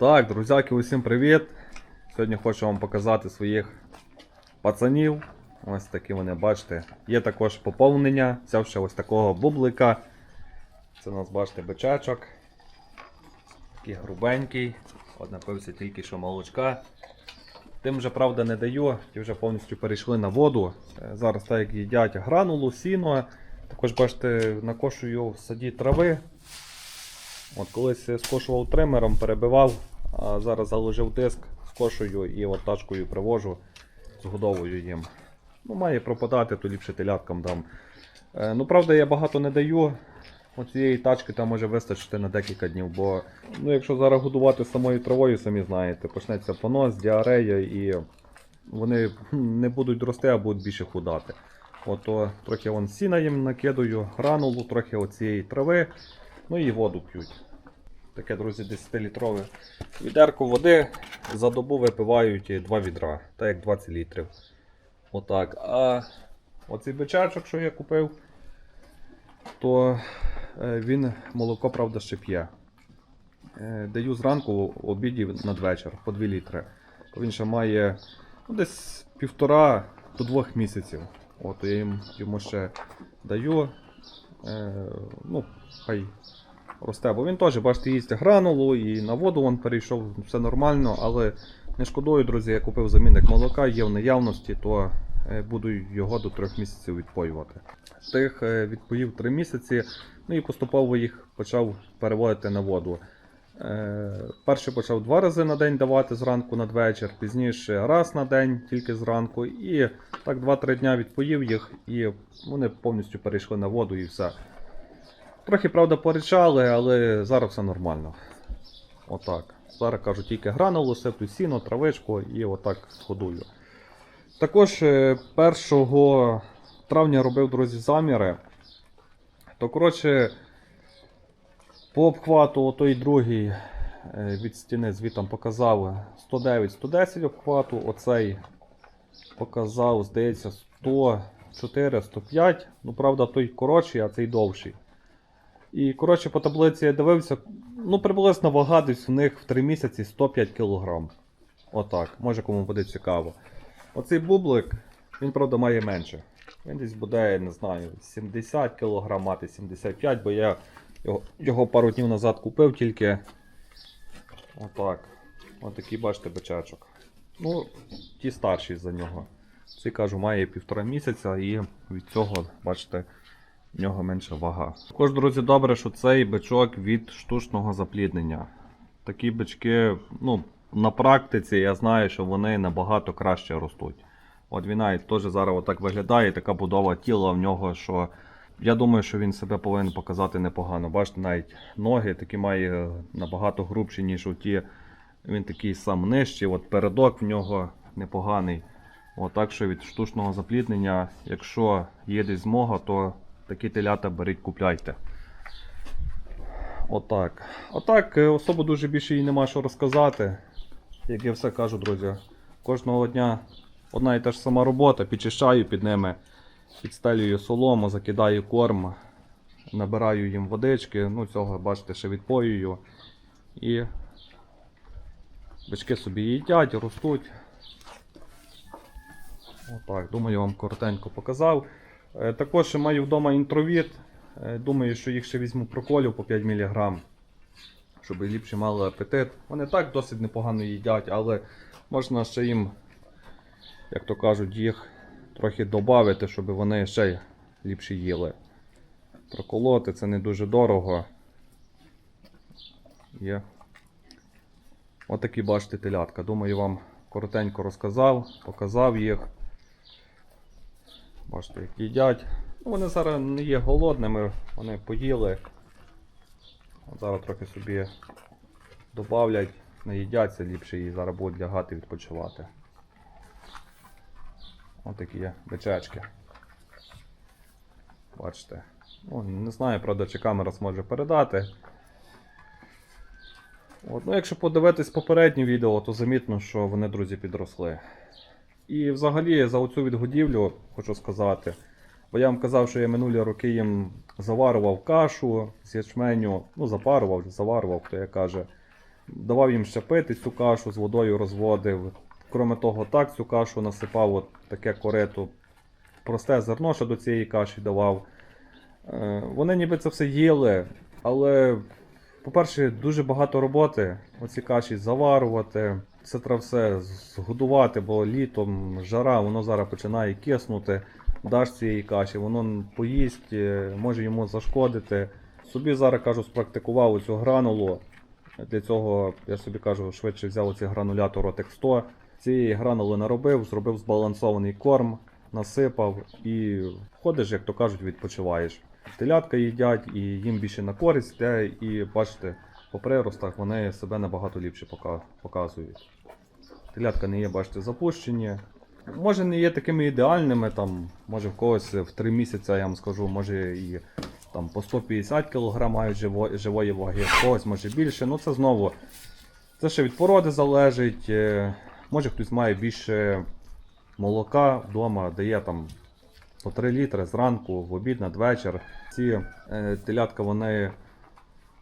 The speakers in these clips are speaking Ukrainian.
Так, друзяки, усім привіт! Сьогодні хочу вам показати своїх пацанів. Ось такі вони, бачите. Є також поповнення. Взяв ще ось такого бублика. Це у нас, бачите, бичачок. Такий грубенький. От напився тільки що молочка. Тим вже, правда, не даю, ті вже повністю перейшли на воду. Е, Зараз так як їдять гранулу, сіно. Також, бачите, накошую в саді трави. От колись скошував тримером, перебивав, а зараз заложив диск, скошую і от тачкою привожу, згодовую їм. Ну, має пропадати, то ліпше теляткам дам. Е, ну, правда, я багато не даю. От цієї тачки там може вистачити на декілька днів, бо ну, якщо зараз годувати самою травою, самі знаєте, почнеться понос, діарея і вони не будуть рости, а будуть більше худати. Ото трохи вон сіна їм накидаю, гранулу, трохи оцієї трави, ну і воду п'ють. Таке, друзі, 10-літрове відерко води за добу випивають 2 відра, так як 20 літрів. Отак. А оцей бичачок, що я купив, то е, він молоко, правда, ще п'є. Е, Даю зранку обіді надвечір по 2 літри. Він ще має ну, десь півтора до двох місяців. От я їм, йому ще даю. Е, ну, хай росте. Бо він теж, бачите, їсть гранулу і на воду він перейшов, все нормально, але не шкодую, друзі, я купив замінник молока, є в наявності, то е, буду його до трьох місяців відпоювати. Тих е, відпоїв три місяці, ну і поступово їх почав переводити на воду. Е, Перший почав два рази на день давати зранку надвечір, пізніше раз на день тільки зранку. І так 2-3 дня відпоїв їх, і вони повністю перейшли на воду і все. Трохи, правда, поричали, але зараз все нормально. Отак. Зараз кажу, тільки гранулу, сиплю сіно, травичку і отак ходую. Також е, 1 травня робив, друзі, заміри. То, коротше, по обхвату той другий е, від стіни звітом показав 109-110 обхвату, оцей показав, здається, 104-105. Ну, правда, той коротший, а цей довший. І, коротше, по таблиці я дивився, ну, приблизно вага десь у них в 3 місяці 105 кг. Отак, може кому буде цікаво. Оцей бублик, він, правда, має менше. Він десь буде, не знаю, 70 кг мати, 75, бо я його, його пару днів назад купив тільки. Отак. Отакий, бачите, бичачок. Ну, ті старші за нього. Цей кажу, має півтора місяця і від цього, бачите, в нього менша вага. Також, друзі, добре, що цей бичок від штучного запліднення. Такі бички, ну, на практиці я знаю, що вони набагато краще ростуть. От він навіть теж зараз отак виглядає, така будова тіла в нього, що я думаю, що він себе повинен показати непогано. Бачите, навіть ноги такі має набагато грубші, ніж у ті. Він такий сам нижчий, от передок в нього непоганий. От так що від штучного запліднення, якщо є десь змога, то такі телята беріть, купляйте. Отак. Отак, е, особо дуже більше їй нема що розказати. Як я все кажу, друзі, кожного дня одна і та ж сама робота, підчищаю під ними, підстелюю солому, закидаю корм, набираю їм водички, ну цього, бачите, ще відпоюю. І бички собі їдять, ростуть. Отак, думаю, вам коротенько показав. Е, Також ще маю вдома інтровіт. Е, Думаю, що їх ще візьму проколю по 5 мг, щоб ліпше мали апетит. Вони так досить непогано їдять, але можна ще їм, як то кажуть, їх трохи додати, щоб вони ще ліпше їли. Проколоти це не дуже дорого. Є. Отакі бачите телятка. Думаю, вам коротенько розказав, показав їх. Бачите, як їдять. Ну, вони зараз не є голодними, вони поїли. От Зараз трохи собі добавлять, наїдяться ліпше і зараз будуть лягати відпочивати. Ось такі є бичачки. Бачите. Ну, не знаю, правда, чи камера зможе передати. От, ну, якщо подивитись попереднє відео, то замітно, що вони, друзі, підросли. І взагалі за оцю відгодівлю хочу сказати. Бо я вам казав, що я минулі роки їм заварував кашу з ячменю, ну запарував, заварував, хто як каже. давав їм ще пити цю кашу з водою розводив. Кроме того, так цю кашу насипав от таке корито. Просте зерно, що до цієї каші давав. Е, Вони ніби це все їли, але, по-перше, дуже багато роботи. Оці каші заварувати, це треба все згодувати, бо літом жара, воно зараз починає киснути. Даш цієї каші, воно поїсть, е, може йому зашкодити. Собі зараз кажу, спрактикував цю гранулу. Для цього я собі кажу, швидше взяв оці гранулятор Ротек 100. Цієї гранули наробив, зробив збалансований корм, насипав і ходиш, як то кажуть, відпочиваєш. Телятка їдять і їм більше на користь йде, і бачите, по приростах вони себе набагато ліпше показують. Телятка не є, бачите, запущені. Може не є такими ідеальними, там, може в когось в 3 місяці, я вам скажу, може і там, по 150 кг мають живо, живої ваги, в когось може більше. Ну це знову це ще від породи залежить. Може хтось має більше молока вдома, дає там по 3 літри зранку, в обід, надвечір. Ці е, телятка вони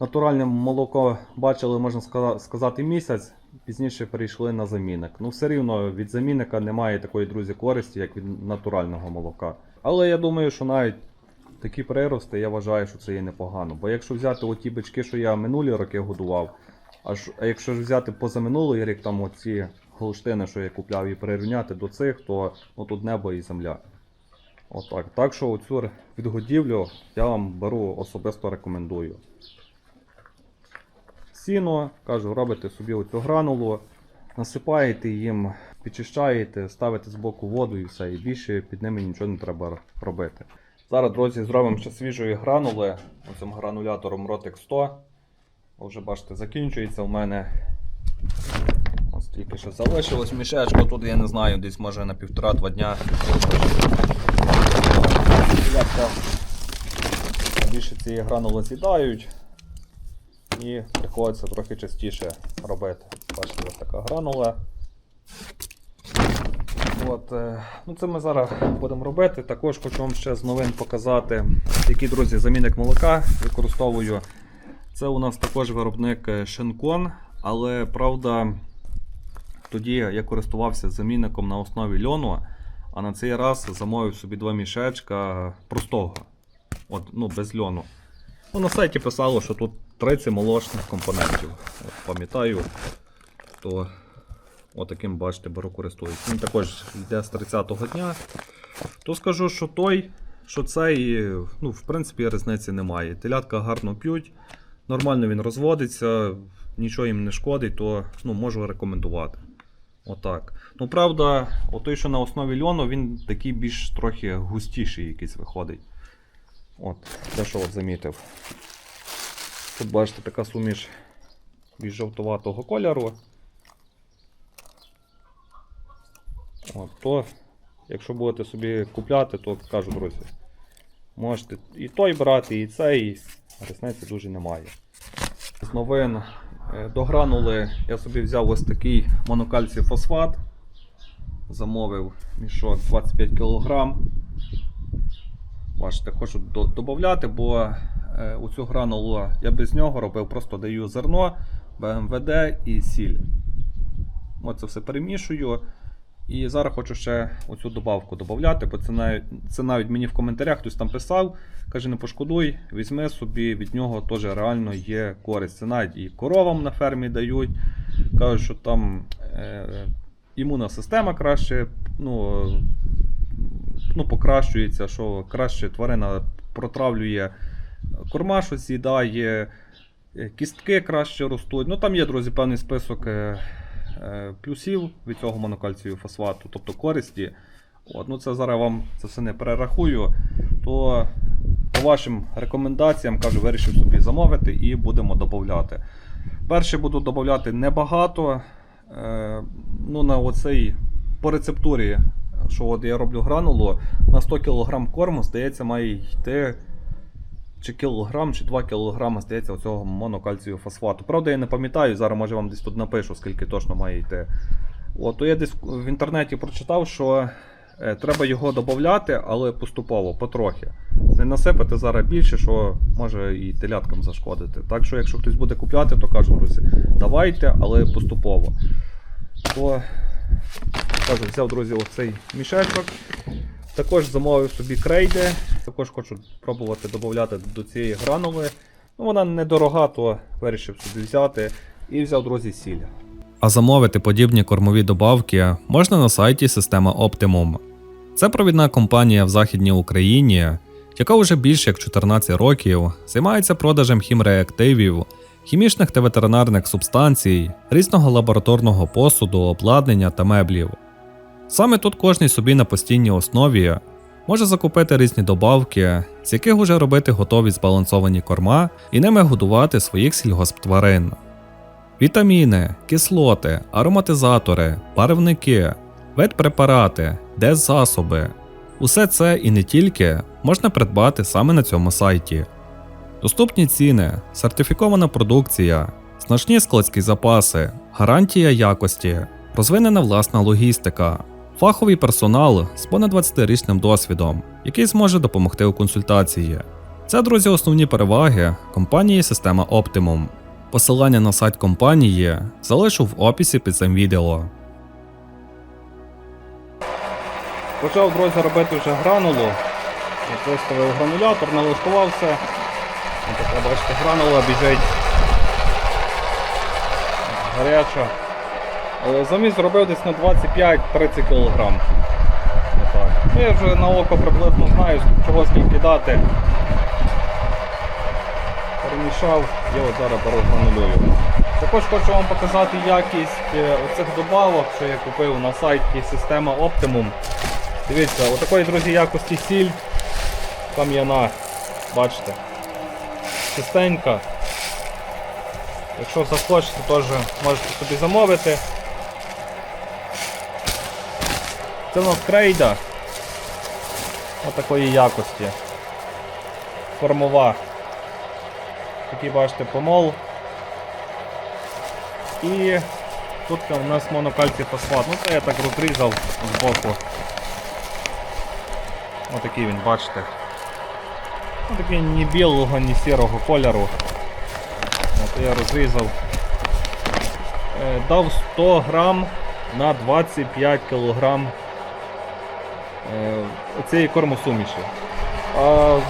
натуральне молоко бачили, можна сказати, місяць. Пізніше перейшли на замінник. Ну, все рівно від замінника немає такої, друзі, користі, як від натурального молока. Але я думаю, що навіть такі прирости, я вважаю, що це є непогано. Бо якщо взяти оті бички, що я минулі роки годував, а якщо ж взяти позаминулий рік, там оці голштини, що я купляв, і прирівняти до цих, то ну, тут небо і земля. Отак. Так що оцю відгодівлю я вам беру особисто рекомендую. Сіно, кажу, робите собі оцю гранулу, насипаєте їм, підчищаєте, ставите з боку воду і все, і більше під ними нічого не треба робити. Зараз, друзі, зробимо ще свіжої гранули оцим гранулятором Rotec 100. Ви Вже бачите, закінчується в мене. Тільки ще залишилось мішечко. Тут я не знаю, десь може на півтора-два дня. Більше цієї гранули з'їдають. І приходиться трохи частіше робити. Бачите, ось така гранула. От, е, ну це ми зараз будемо робити. Також хочу вам ще з новин показати, який, друзі, замінник молока використовую. Це у нас також виробник е, Shenкон, але правда, тоді я користувався замінником на основі льону, а на цей раз замовив собі два мішечка простого. От, ну, без льону. Ну, на сайті писало, що тут 30 молочних компонентів. От, пам'ятаю, то отаким, бачите, беру користуюсь. Він також йде з 30-го дня. То скажу, що той, що цей, ну, в принципі, різниці немає. Телятка гарно п'ють, нормально він розводиться, нічого їм не шкодить, то ну, можу рекомендувати. Отак. Ну, правда, той, що на основі льону, він такий більш трохи густіший якийсь виходить. От, те, що от замітив. Тут бачите така суміш більш жовтуватого кольору. От, то, якщо будете собі купляти, то кажу, друзі, можете і той брати, і цей, різниці дуже немає. З новин до гранули я собі взяв ось такий монокальцій фосфат. Замовив мішок 25 кг. Бачите, хочу додати, бо е, у цю гранулу я без нього робив, просто даю зерно, БМВД і сіль. Оце все перемішую. І зараз хочу ще оцю добавку додати, бо це навіть, це навіть мені в коментарях хтось там писав, каже, не пошкодуй, візьми собі, від нього теж реально є користь. Це навіть і коровам на фермі дають. Кажуть, що там е, імунна система краще ну, ну, покращується, що краще тварина протравлює корма, що з'їдає, кістки краще ростуть. Ну там є, друзі, певний список е, плюсів від цього монокальцію фосфату, тобто користі. От, ну це зараз вам це все не перерахую. То по вашим рекомендаціям кажу, вирішив собі замовити і будемо додати. Перше буду додати небагато. Е, ну, на оцей по рецептурі, що от я роблю гранулу, на 100 кг корму, здається, має йти чи кілограм, чи 2 кг, здається, оцього монокальцію фосфату. Правда, я не пам'ятаю, зараз може вам десь тут напишу, скільки точно має йти. От, то я десь в інтернеті прочитав, що е, треба його додати, але поступово, потрохи. Не насипати зараз більше, що може і теляткам зашкодити. Так що, якщо хтось буде купляти, то кажу, друзі, давайте, але поступово. То кажу, взяв, друзі, оцей мішечок. Також замовив собі крейди. Також хочу пробувати додати до цієї гранули. Ну, вона недорога, то вирішив собі взяти. І взяв, друзі, сіль. А замовити подібні кормові добавки можна на сайті Система Optimum. Це провідна компанія в Західній Україні, яка вже більше як 14 років займається продажем хімреактивів, хімічних та ветеринарних субстанцій, різного лабораторного посуду, обладнання та меблів. Саме тут кожний собі на постійній основі може закупити різні добавки, з яких уже робити готові збалансовані корма і ними годувати своїх сільгосптварин. Вітаміни, кислоти, ароматизатори, барвники, ветпрепарати, деззасоби. Усе це і не тільки можна придбати саме на цьому сайті. Доступні ціни, сертифікована продукція, значні складські запаси, гарантія якості, розвинена власна логістика, фаховий персонал з понад 20-річним досвідом, який зможе допомогти у консультації. Це, друзі, основні переваги компанії Система Optimum. Посилання на сайт компанії залишу в описі під цим відео. Почав, друзі, робити вже гранулу. Виставив гранулятор, налаштувався. Така, бачите, гранула біжить. Гаряча. Е, Заміс зробив десь на 25-30 кг. Ну, я вже на око приблизно знаю, чого скільки дати. Перемішав, я от зараз беру гранулюю. Також хочу вам показати якість е, оцих добавок, що я купив на сайті система Optimum. Дивіться, отакої, друзі, якості сіль. Там є на, бачите, чистенька. Якщо захочете, теж можете собі замовити. Це у нас крейда. Отакої якості. Формова. Такий бачите помол. І тут у нас монокальцій фосфат. Ну це я так розрізав з боку. Отакий він, бачите. Отакий ні білого, ні сірого кольору. От я розрізав. Е, Дав 100 грам на 25 кілограм цієї кормосуміші.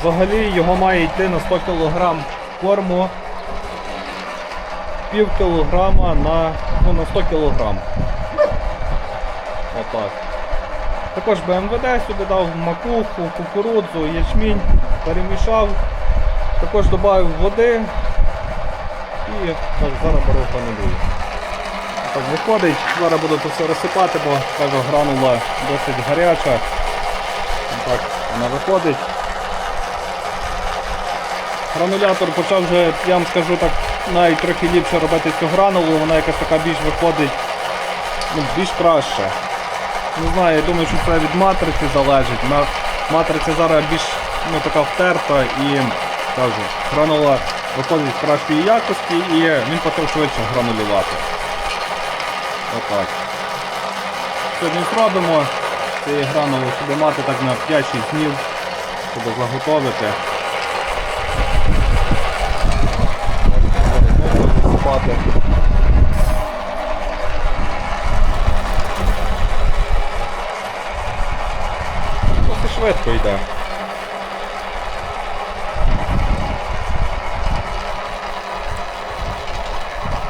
Взагалі його має йти на 100 кг корму пів кілограма на, ну, на 100 кг. Отак. Також БМВД сюди дав макуху, кукурудзу, ячмінь, перемішав, також додав води і так, зараз беру панулюю. Так виходить, зараз буду все розсипати, бо кажу, гранула досить гаряча. Вона виходить. Гранулятор почав вже, я вам скажу так, навіть трохи ліпше робити цю гранулу, вона якась така більш виходить, ну, більш краще. Не знаю, я думаю, що це від матриці залежить. Матриця зараз більш ну, така втерта і кажу, гранула виходить з кращої якості і він почав швидше гранулювати. Отак. Сьогодні зробимо цієї гранули, щоб мати так на 5-6 днів, щоб заготовити. Засипати. Досить швидко йде.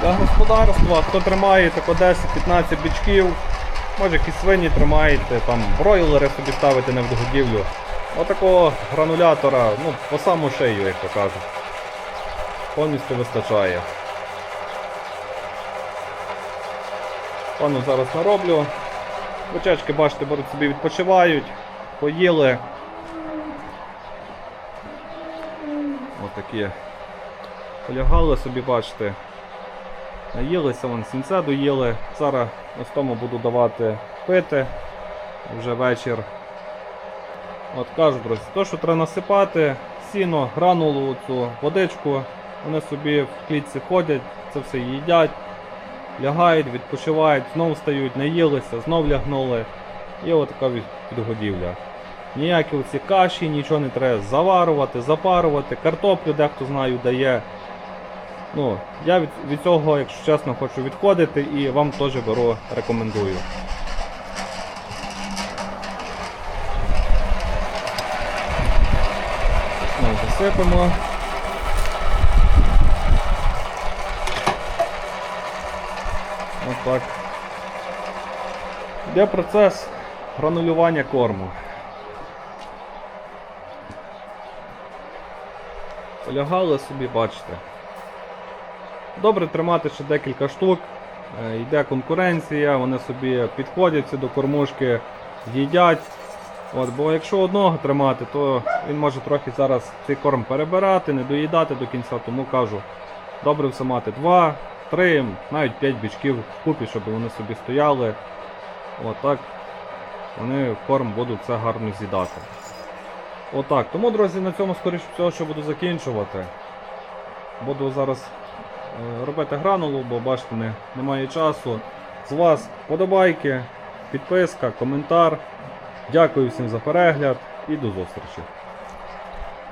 Для господарства, хто тримає тако 10-15 бичків, може якісь свині тримаєте, там бройлери собі ставити не в. Отакого гранулятора, ну, по саму шию, як то кажуть. Повністю вистачає. Пану зараз нароблю. Бочечки, бачите, беруть собі відпочивають, поїли. Отакі. Полягали собі, бачите. Наїлися, вон сінце доїли. Зараз ось тому буду давати пити вже вечір. От кажу, друзі, то, що треба насипати, сіно, гранулу, цю водичку, вони собі в клітці ходять, це все їдять, лягають, відпочивають, знову стають, наїлися, знов лягнули. От така підгодівля. Ніякі оці каші, нічого не треба заварувати, запарувати, картоплю дехто знаю дає. Ну, я від, від цього, якщо чесно, хочу відходити і вам теж беру, рекомендую. Знову засипемо. Ось. Йде процес гранулювання корму. Полягали собі, бачите. Добре тримати ще декілька штук. Е, Йде конкуренція, вони собі підходять до кормушки, їдять. От, бо якщо одного тримати, то він може трохи зараз цей корм перебирати, не доїдати до кінця, тому кажу, добре все мати 2, 3, навіть 5 бічків вкупі, щоб вони собі стояли. Отак вони корм будуть це гарно з'їдати. Отак. Тому, друзі, на цьому скоріше всього, що буду закінчувати. Буду зараз робити гранулу, бо бачите, не, немає часу. З вас подобайки, підписка, коментар. Дякую всім за перегляд і до зустрічі.